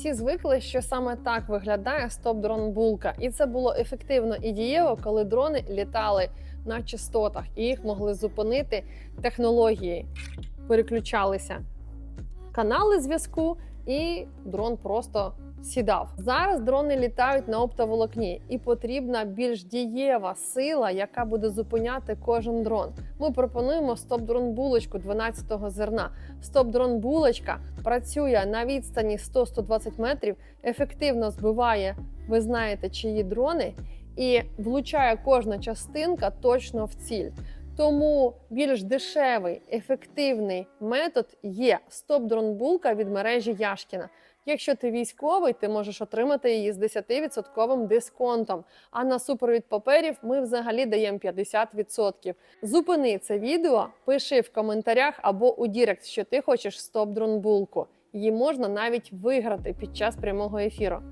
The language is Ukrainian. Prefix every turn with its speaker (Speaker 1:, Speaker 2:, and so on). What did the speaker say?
Speaker 1: Всі звикли, що саме так виглядає стоп-дрон булка, і це було ефективно і дієво, коли дрони літали на частотах і їх могли зупинити технології. Переключалися канали зв'язку, і дрон просто сідав. Зараз дрони літають на оптоволокні, і потрібна більш дієва сила, яка буде зупиняти кожен дрон. Ми пропонуємо стоп-дрон булочку 12-го зерна. Стоп-дрон булочка працює на відстані 100-120 метрів, ефективно збиває, ви знаєте, чиї дрони, і влучає кожна частинка точно в ціль. Тому більш дешевий, ефективний метод є стоп-дрон булка від мережі Яшкіна. Якщо ти військовий, ти можеш отримати її з 10% дисконтом. А на супровід паперів ми взагалі даємо 50%. Зупини це відео, пиши в коментарях або у Дірект, що ти хочеш стоп-дрон булку. Її можна навіть виграти під час прямого ефіру.